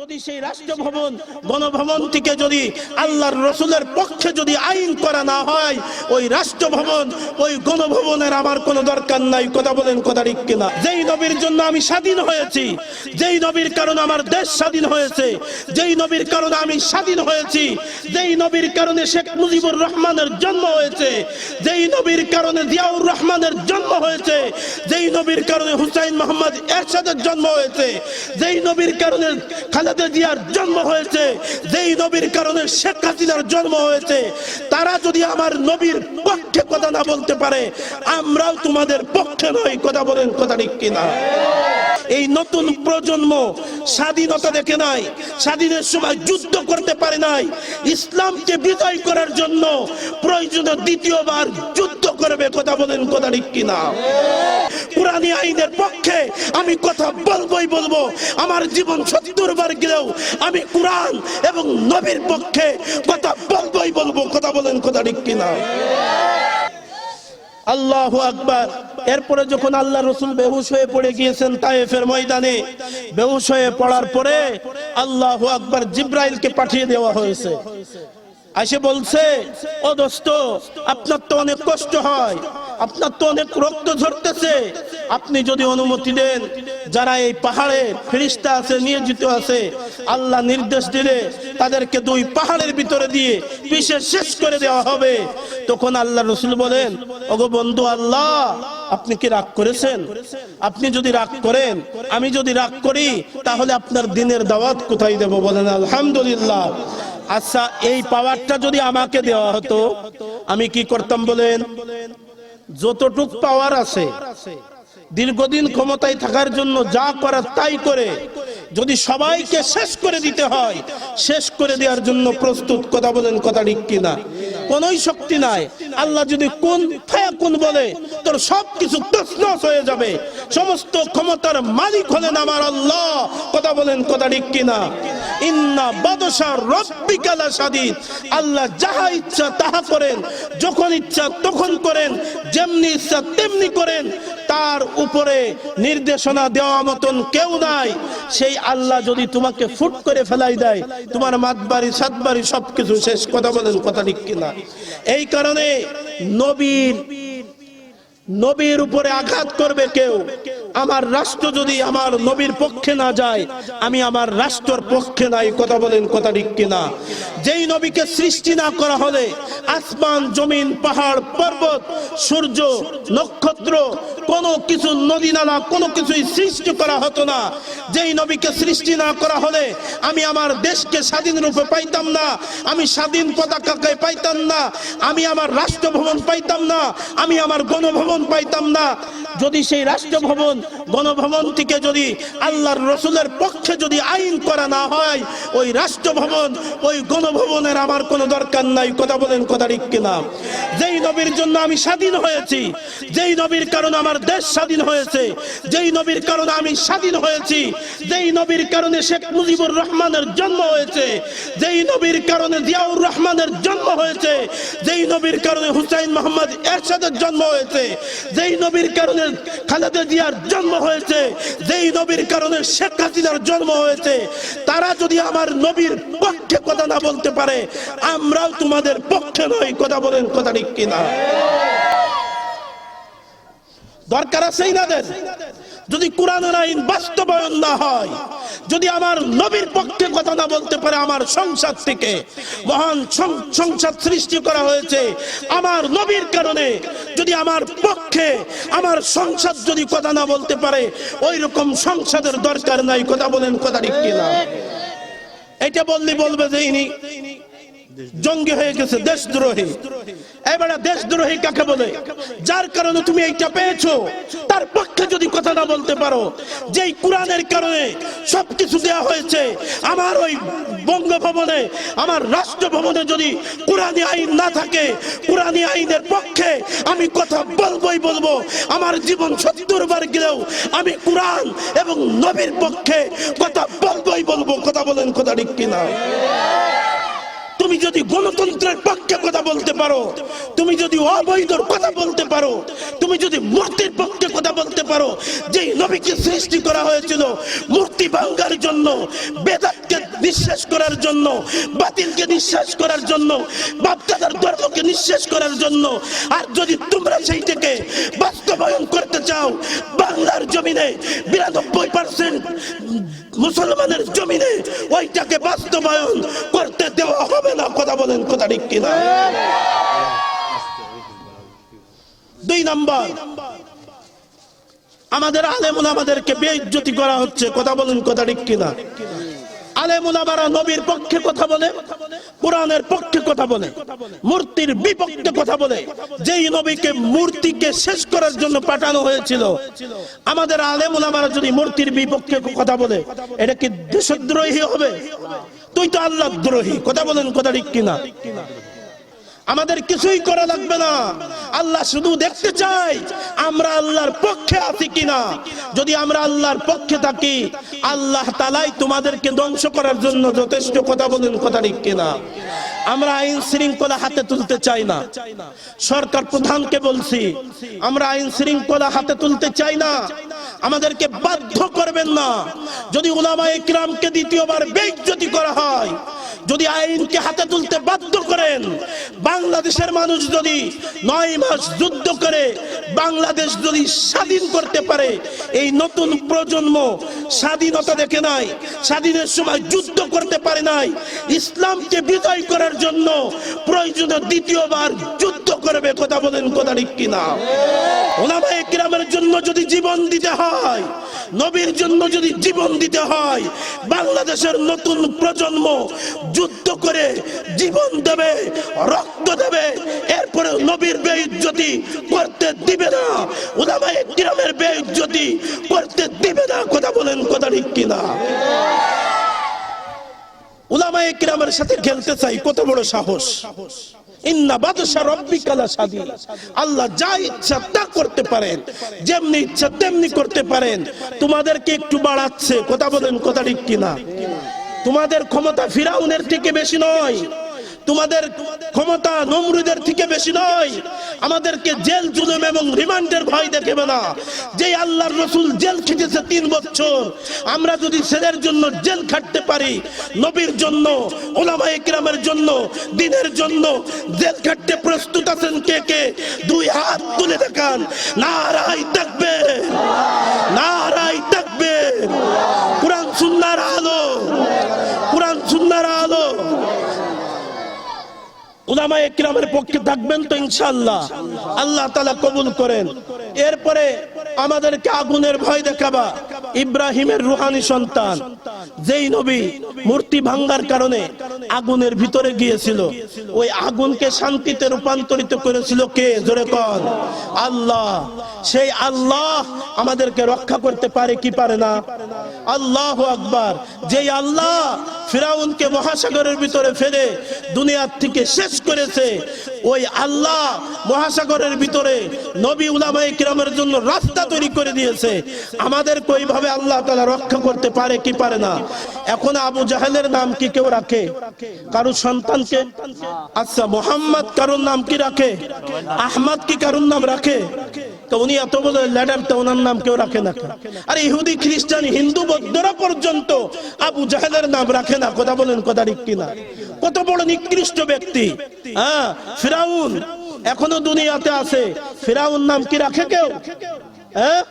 যদি সেই রাষ্ট্রভবন, গণভবন থেকে যদি আল্লাহর রসুলের পক্ষে যদি আইন করা না হয়, ওই রাষ্ট্রভবন, ওই গণভবনের আমার কোনো দরকার নাই। কথা বলেন, কথা ঠিক কিনা? যেই নবীর জন্য আমি স্বাধীন হয়েছি, যেই নবীর কারণে আমার দেশ স্বাধীন হয়েছে, যেই নবীর কারণে আমি স্বাধীন হয়েছি, যেই নবীর কারণে শেখ মুজিবুর রহমানের জন্ম হয়েছে, যেই নবীর কারণে জিয়াউর রহমানের জন্ম হয়েছে, যেই নবীর কারণে হুসাইন মোহাম্মদ এরশাদের জন্ম হয়েছে, যেই নবীর কারণে খালেদা জিয়ার জন্ম হয়েছে, যেই নবীর কারণে শেখ হাসিনার জন্ম হয়েছে, তারা যদি আমার নবীর পক্ষে কথা না বলতে পারে, আমরাও তোমাদের পক্ষে নই, কথা বলেন কথা ঠিক কিনা? এই নতুন প্রজন্ম স্বাধীনতা দেখে নাই, স্বাধীনের সময় যুদ্ধ করতে পারে নাই, ইসলামকে বিজয় করার জন্য প্রয়োজনে দ্বিতীয়বার যুদ্ধ করবে, কথা বলেন কথা ঠিক কিনা? কোরআনী আইনের পক্ষে আমি কথা বলবোই বলব। আমার জীবন সত্তর বার গেলেও আমি কোরআন এবং নবীর পক্ষে কথা বলবোই বলব। কথা বলেন কথা ঠিক কিনা? আল্লাহ আকবার। এরপরে যখন আল্লাহ রসুল বেহুশ হয়ে পড়ে গিয়েছেন তায়েফের ময়দানে, বেহুশ হয়ে পড়ার পরে আল্লাহ আকবার জিব্রাইলকে পাঠিয়ে দেওয়া হয়েছে। আসে বলছে, ও দোস্ত, আপনার তো অনেক কষ্ট হয়। আপনার তো অনেক রক্ত ঝরতেছে। আপনি যদি অনুমতি দেন, যারা এই পাহাড়ে ফিরিস্তা আছে, নিয়োজিত আছে, আল্লাহ নির্দেশ দিলে তাদেরকে দুই পাহাড়ের ভিতরে দিয়ে পিষে শেষ করে দেওয়া হবে। তখন আল্লাহ রসুল বলেন, ওগো বন্ধু আল্লাহ, আপনি কি রাগ করেছেন? আপনি যদি রাগ করেন, আমি যদি রাগ করি, তাহলে আপনার দিনের দাওয়াত কোথায় দেব? বলেন, আলহামদুলিল্লাহ। আচ্ছা এই পাওয়ারটা যদি আমাকে দেওয়া হতো, আমি কি করতাম বলেন? যতটুক পাওয়ার আছে, দীর্ঘদিন ক্ষমতায় থাকার জন্য যা করার তাই করে। যদি সবাইকে শেষ করে দিতে হয়, শেষ করে দেওয়ার জন্য প্রস্তুত, কথা বলেন কথা ঠিক কিনা? কোনই শক্তি নাই। আল্লাহ যদি কোন কোন বলে, তোর সব কিছু তসনস হয়ে যাবে। সমস্ত ক্ষমতার মালিক হলেন আমার আল্লাহ। কথা বলেন, কথা ঠিক কিনা? ইন্না বাদশা রব্বিকালা সাদিদ আল্লাহ যাহা ইচ্ছা তাহা করেন, যখন ইচ্ছা তখন করেন, যেমনি ইচ্ছা তেমনি করেন। তার উপরে নির্দেশনা দেওয়া মতন কেউ নাই। সেই আল্লাহ যদি তোমাকে ফুট করে ফেলাই দেয়, তোমার মাতবাড়ি, সাতবাড়ি সবকিছু শেষ। কথা বলেন, কথা ঠিক কিনা? এই কারণে নবীর নবীর উপরে আঘাত করবে কেউ। আমার রাষ্ট্র যদি আমার নবীর পক্ষে না যায়, আমি আমার রাষ্ট্রের পক্ষে নাই, কথা বলেন কথা ঠিক কিনা? যেই নবীকে সৃষ্টি না করা হলে আসমান, জমিন, পাহাড়, পর্বত, সূর্য, নক্ষত্র, কোনো কিছু নদী নালা, কোনো কিছুই সৃষ্টি করা হতো না। যেই নবীকে সৃষ্টি না করা হলে আমি আমার দেশকে স্বাধীন রূপে পাইতাম না, আমি স্বাধীন পতাকাকে পাইতাম না, আমি আমার রাষ্ট্রভবন পাইতাম না, আমি আমার গণভবন পাইতাম না। যদি সেই রাষ্ট্রভবন গণভবন থেকে যদি আল্লাহর রসুলের পক্ষে যদি আইন করা না হয়, ওই রাষ্ট্রভবন, ওই গণভবনের আমার কোনো দরকার নাই। কথা বলেন, কথা ঠিক কিনা? যেই নবীর জন্য আমি স্বাধীন হয়েছি, যেই নবীর কারণে আমার দেশ স্বাধীন হয়েছে, যেই নবীর কারণে আমি স্বাধীন হয়েছি, যেই নবীর কারণে শেখ মুজিবুর রহমানের জন্ম হয়েছে, যেই নবীর কারণে জিয়াউর রহমানের জন্ম হয়েছে, যেই নবীর কারণে হুসাইন মোহাম্মদ এরশাদের জন্ম হয়েছে, যেই নবীর কারণে খালেদা জিয়ার জন্ম হয়েছে, যেই নবীর কারণে শেখ হাসিনার জন্ম হয়েছে, তারা যদি আমার নবীর পক্ষে কথা না বলতে পারে, আমরাও তোমাদের পক্ষে নই, কথা বলেন কথা ঠিক কিনা? দরকার আছে ইনাদের যদি কোরআনের আইন বাস্তবায়ন না হয়, যদি আমার নবীর পক্ষে কথা না বলতে পারে আমার সংসার থেকে, মহান সংসার সৃষ্টি করা হয়েছে, আমার নবীর কারণে যদি আমার পক্ষে আমার সংসার যদি কথা না বলতে পারে ওই রকম সংসদের দরকার নাই, কথা বলেন কথা ঠিক কিনা? এটা বললি বলবে যে ইনি জঙ্গি হয়ে গেছে, দেশদ্রোহী। এবারে দেশদ্রোহী কাকে বলে? যার কারণে তুমি এইটা পেয়েছ। তার পক্ষে যদি কথা না বলতে পারো, যেই কোরআনের কারণে সবকিছু দেওয়া হয়েছে, আমার ওই বঙ্গভবনে, আমার রাষ্ট্রভবনে যদি কোরআনী আইন না থাকে, কোরআনী আইনের পক্ষে আমি কথা বলবোই বলব। আমার জীবন সত্তর বার গেলেও আমি কোরআন এবং নবীর পক্ষে কথা বলবোই বলব। কথা বলেন কথা ঠিক কিনা? তুমি যদি গণতন্ত্রের পক্ষে কথা বলতে পারো, তুমি যদি অবৈধর কথা বলতে পারো, তুমি যদি মূর্তির পক্ষে কথা বলতে পারো যে নবীকে সৃষ্টি করা হয়েছিল, মূর্তি ভাঙ্গার জন্য, বেদাতকে নিঃশ্বাস করার জন্য, বাতিলকে নিঃশ্বাস করার জন্য, বাপদাদার ধর্মকে নিঃশ্বাস করার জন্য, আর যদি তোমরা সেই থেকে বাস্তবায়ন করতে চাও, বাংলার জমিনে বিরানব্বই পার্সেন্ট মুসলমানের জমিনে ওইটাকে বাস্তবায়ন করতে দেওয়া হবে না, কথা বলেন কথা ঠিক কিনা? দুই নাম্বার, আমাদের আলেমুল আমাদেরকে বেঈজ্জতি করা হচ্ছে, কথা বলেন কথা ঠিক কিনা? আলেমুলামারা নবীর পক্ষে কথা বলে, কোরআনের পক্ষে কথা বলে, মূর্তির বিপক্ষে কথা বলে। যেই নবীকে মূর্তিকে শেষ করার জন্য পাঠানো হয়েছিল, আমাদের আলেমুলামারা যদি মূর্তির বিপক্ষে কথা বলে, এটা কি দেশদ্রোহী হবে? তুই তো আল্লাহ দ্রোহী, কথা বলেন কথা ঠিক কিনা? আমাদের কিছুই করা লাগবে না। আল্লাহ শুধু দেখতে চাই আমরা আল্লাহর পক্ষে আছি কিনা। যদি আমরা আল্লাহর পক্ষে থাকি, আল্লাহ তালাই তোমাদেরকে ধ্বংস করার জন্য যথেষ্ট কথা বলেন, কথা ঠিক কিনা? আমরা আইন শৃঙ্খলা হাতে তুলতে চাই না। সরকার প্রধানকে বলছি, আমরা আইন শৃঙ্খলা হাতে তুলতে চাই না। আমাদেরকে বাধ্য করবেন না। যদি উলামা ইকরামকে দ্বিতীয়বার বেইজ্জতি করা হয় যদি আইনকে হাতে তুলতে বাধ্য করেন, বাংলাদেশের মানুষ যদি নয় মাস যুদ্ধ করে, বাংলাদেশ যদি স্বাধীন করতে পারে, এই নতুন প্রজন্ম স্বাধীনতা দেখে নাই, স্বাধীনের সময় যুদ্ধ করতে পারে নাই, ইসলামকে বিজয় করার জন্য প্রয়োজনে দ্বিতীয়বার যুদ্ধ করবে, কথা বলেন কথা ঠিক কিনা? ওলামায়ে কিরামের জন্য যদি জীবন দিতে হয়, নবীর জন্য যদি জীবন দিতে হয়, বাংলাদেশের নতুন প্রজন্ম যুদ্ধ করে জীবন দেবে, রক্ত দেবে এরপরে নবীর বেইজ্জতি করতে দিবে না। ওলামায়ে কিরামের বেইজ্জতি করতে দিবে না। কথা বলেন, কথা ঠিক কিনা? উলামায়ে কিরামের সাথে খেলতে চাই, কত বড় সাহস? লাসাদিদ আল্লাহ যা করতে পারেন, যেমনি তেমনি করতে পারেন। তোমাদেরকে একটু বাড়াচ্ছে, কথা বলেন, কথা ঠিক কিনা? তোমাদের ক্ষমতা ফিরাউনের থেকে বেশি নয়। তোমাদের ক্ষমতা নমরুদের থেকে বেশি নয়। আমাদেরকে জেল, জুলুম এবং রিমান্ডের ভয় দেখাবে না। যে আল্লাহর রসুল জেল খেটেছে তিন বছর, আমরা যদি ছেলের জন্য জেল খাটতে পারি, নবীর জন্য, ওলামা ইকরামের জন্য, দিনের জন্য জেল খাটতে প্রস্তুত আছেন কে কে? দুই হাত তুলে দেখান নারাই থাকবে নারাই থাকবে কোরআন সুন্নার আলো কোরআন সুন্নার আলো উলামা একরামের পক্ষে থাকবেন তো ইনশাআল্লাহ। আল্লাহ তাআলা কবুল করেন। এরপরে আমাদেরকে আগুনের ভয় দেখাবা। ইব্রাহিমের রুহানি সন্তান, যেই নবী মূর্তি ভাঙ্গার কারণে আগুনের ভিতরে গিয়েছিল, ওই আগুনকে শান্তিতে রূপান্তরিত করেছিল কে? জোরে কন। আল্লাহ, সেই আল্লাহ আমাদেরকে রক্ষা করতে পারে কি পারে না? আল্লাহ আকবার। যেই আল্লাহ ফিরাউনকে মহাসাগরের ভিতরে ফেলে দুনিয়ার থেকে শেষ করেছে ওই আল্লাহ মহাসাগরের ভিতরে নবী উলামায়ে কিরামের জন্য রাস্তা তৈরি করে দিয়েছে। আমাদের কইভাবে আল্লাহ তাআলা রক্ষা করতে পারে কি পারে না? এখন আবু জাহেলের নাম কি কেউ রাখে? কারও সন্তানকে? আচ্ছা মোহাম্মদ কারোর নাম কি রাখে? আহমদ কি কারোর নাম রাখে? তো উনি এত বড় ল্যাডার তো ওনার নাম কেউ রাখে না আর ইহুদি, খ্রিস্টান, হিন্দু, বৌদ্ধরা পর্যন্ত আবু জাহেলের নাম রাখে না। কথা বলেন, কথা ঠিক কিনা? কত বড় নিকৃষ্ট ব্যক্তি হ্যাঁ? ফিরাউন, এখনও দুনিয়াতে আছে। ফিরাউন নাম কি রাখে কেউ? হ্যাঁ?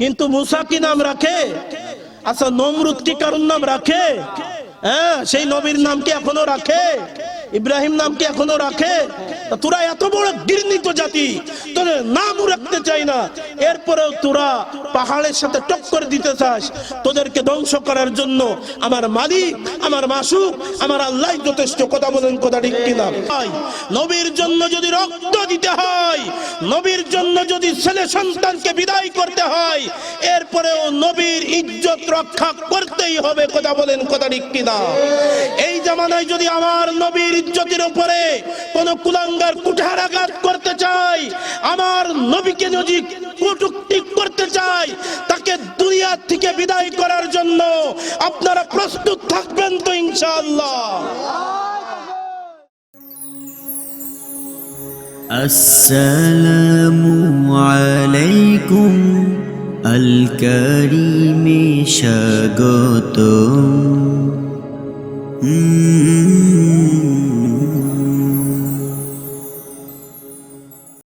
কিন্তু মুসা কি নাম রাখে? আচ্ছা নমরুদ কি কারুর নাম রাখে? হ্যাঁ সেই নবীর নাম কি এখনও রাখে? ইব্রাহিম নাম কি এখনও রাখে। তোরা এত বড় ঘৃণিত জাতি, তোদের নামও রাখতে চাই না। এরপরেও তোরা পাহাড়ের সাথে টক্কর দিতে চাস। তোদেরকে ধ্বংস করার জন্য আমার মালিক, আমার মাসুক, আমার আল্লাহ যথেষ্ট কথা বলেন, কথা ঠিক কিনা? নবীর জন্য যদি রক্ত দিতে হয়, নবীর জন্য যদি ছেলে সন্তানকে বিদায় করতে হয়, এরপরেও নবীর ইজ্জত রক্ষা করতেই হবে, কথা বলেন, কথা ঠিক কিনা? এই জামানায় যদি আমার নবীর ইজ্জতের উপরে কোন কুলাঙ্গার কুঠারাঘাত করতে চাই আমার নবীকে যদি কটুক্তি করতে চাই তাকে দুনিয়া থেকে বিদায় করার জন্য আপনারা প্রস্তুত থাকবেন তো ইনশাআল্লাহ। আসসালামু আলাইকুম আল কারিমে স্বাগতম।